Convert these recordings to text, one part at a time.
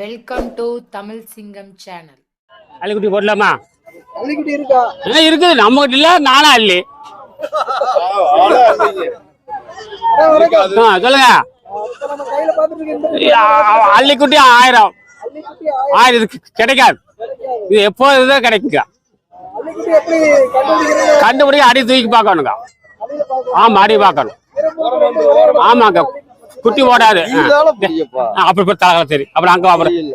Welcome to Tamil சிங்கம் channel அள்ளிக்குட்டி போடலாமா? அள்ளிக்குட்டி இருக்கா? இருக்குது. நம்ம கிட்ட இல்ல. நானும் அள்ளி சொல்லுங்க. இருக்க அள்ளிக்குட்டி ஆயிரம். ஆயிரம். இதுக்கு கிடைக்காது. இது எப்போ இதுதான் கிடைக்குங்க. அள்ளிக்குட்டி எப்படி கண்டுபிடிக்கிறீங்க கண்டுபிடி அடி தூக்கி பார்க்கணுங்க. ஆமா அடி பார்க்கணும். ஆமாங்க. குட்டி ஓடாது. அப்படி தலகலை சரி அப்புறம் அங்க அப்புறம் இல்ல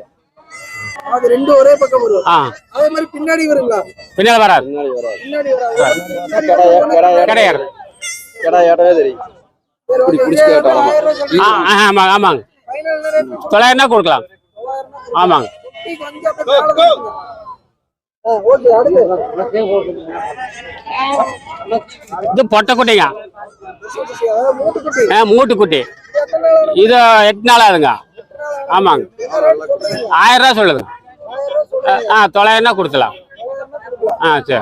அது ரெண்டு ஒரே பக்கம் வரும் அதே மாதிரி பின்னாடி வருங்களா? பின்னாடி வராது. பின்னாடி வராது. கிடையாது ஆமாங்க. ஆமாங்க? தொள்ளாயிரம் கொடுக்கலாம். தொள்ளாயிரம் ரூபாய். ஆமாங்க. இது பொட்டை குட்டிங்க. மூட்டுக்குட்டி. இது எட்டு நாள் ஆகுதுங்க ஆமாங்க. என்ன rate ஆயிரம் ரூபா ஆ தொள்ளாயிரம்னா கொடுக்கலாம் ஆ சரி.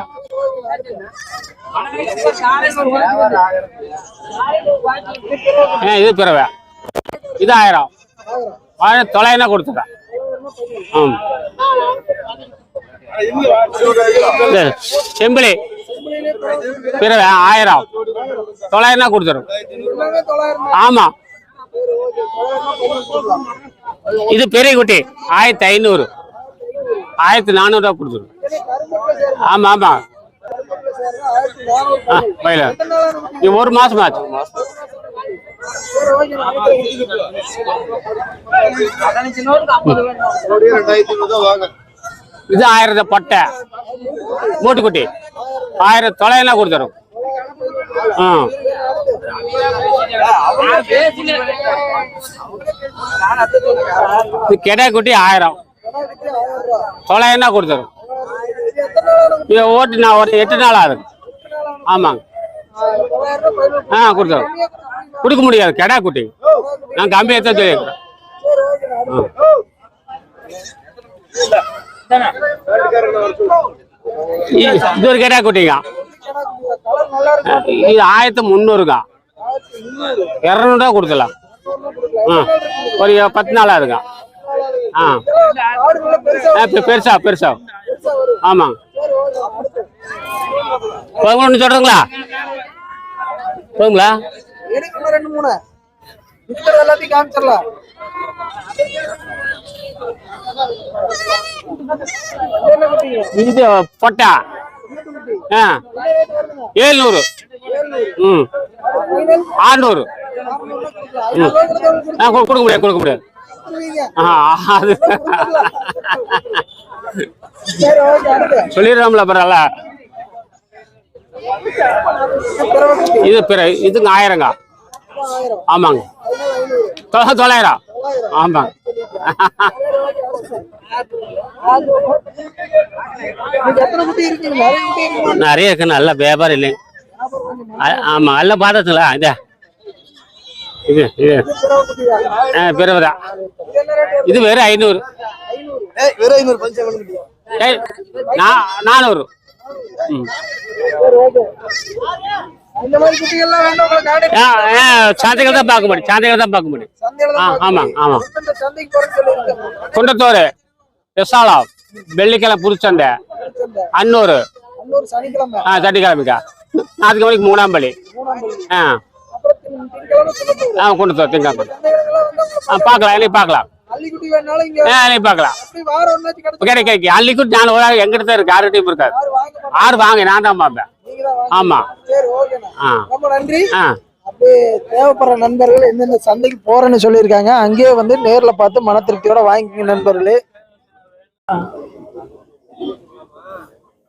ஆ இது பிறவை. இது ஆயிரம். ஆயிரம். ஆயிரம் தொள்ளாயிரம் ஆமாம் செம்பிளி பிறவை ஆயிரம். தொள்ளாயிரம் கொடுத்துரும் ஆமாம் இது பெரிய குட்டி. ஆயிரத்தி ஐநூறு. ஆயிரத்தி நானூறுரூவா கொடுத்துரும் ஆமா ஆமா. ஆமாம் ஆமாம் ஆ பயில. இது ஒரு மாதம் ஆச்சு. இது ஆயிரத்தை பொட்டை. மூட்டுக்குட்டி. ஆயிரம் தொள்ளாயிரம் கொடுத்துரும் ஆ. கெடா குட்டி ஆயிரம். கணக்குக்கு தொள்ளாயிரம் கொடுத்துரும்? இது ஓட்டு நான் ஒரு எட்டு நாள் ஆகுது. ஆமாங்க. ஆ கொடுத்துரும். கொடுக்க முடியாது கெடா குட்டி. நான் கம்மியாக தான் சொல்லியிருக்கிறேன் இது- ஒரு கெடா குட்டிங்க. இது ஆயிரத்தி முந்நூறுக்கா? இரநூறுவா கொடுத்துடலாம் ஆ ஒரு பத்து நாள் ஆகுதுங்க ஆ. பெருசா பெருசா. ஆமாங்க அடுத்து ஒன்று சொல்கிறீங்களா போதுங்களா ரெண்டு மூணு. எல்லாத்தையும் காமிச்சிடலாம். இது பொட்டா. ஆ. ஏழ்நூறு. ம். ஆறுநூறு. ரூபாய் ஆ கொடுக்க முடியாது கொடுக்க முடியாது. ஆ அது. சொல்லிடுறோம்ல பரவாயில்ல. இது பிற இதுங்க ஆயிரங்க. ஆமாங்க. தொள்ளாயிரம். ஆமாங்க. நிறைய இருக்கு நல்ல வியாபாரம் இல்லைங்க. ஆ- ஆமா நல்ல பார்த்ததுங்களா இதே. இது இது. ஆ பிறகுதான் இது வெறும் ஐநூறு. நானூறு. சந்தைகள் தான் பார்க்க முடியும் சந்தைகள் தான் பார்க்க முடியும். ஆமா, ஆமா. குண்டத்தூர் விசாலம் வெள்ளிக்கிழமை புதுச்சந்தை சனிக்கிழமை. ஆ சனிக்கிழமைக்கா. ஞாயிற்றுக்கிழமைக்கு மூணாம் பள்ளி மூணாம் ஆ. ஆ கொண்டு திங்காங்க சந்தைகளுக்கெல்லாம் ஆ பார்க்கலாம் என்னைக்கு பார்க்கலாம். ஆ என்னைக்கு பார்க்கலாம். அப்படி வாரம் அள்ளிக்குட்டி நான் ஒரு ஆள் எங்கிட்ட தான் இருக்கு யார்கிட்டயும் இருக்காது ஆறு வாங்க நான் தான் பார்ப்பேன். ஆமாம் ஆ. நன்றி ஆ. அப்படியே தேவைப்படுற நண்பர்கள் எந்தெந்த சந்தைக்கு போறேன்னு சொல்லியிருக்காங்க அங்கேயே வந்து நேர்ல பார்த்து மன திருப்தியோட வாங்கிக்கங்க நண்பர்களே.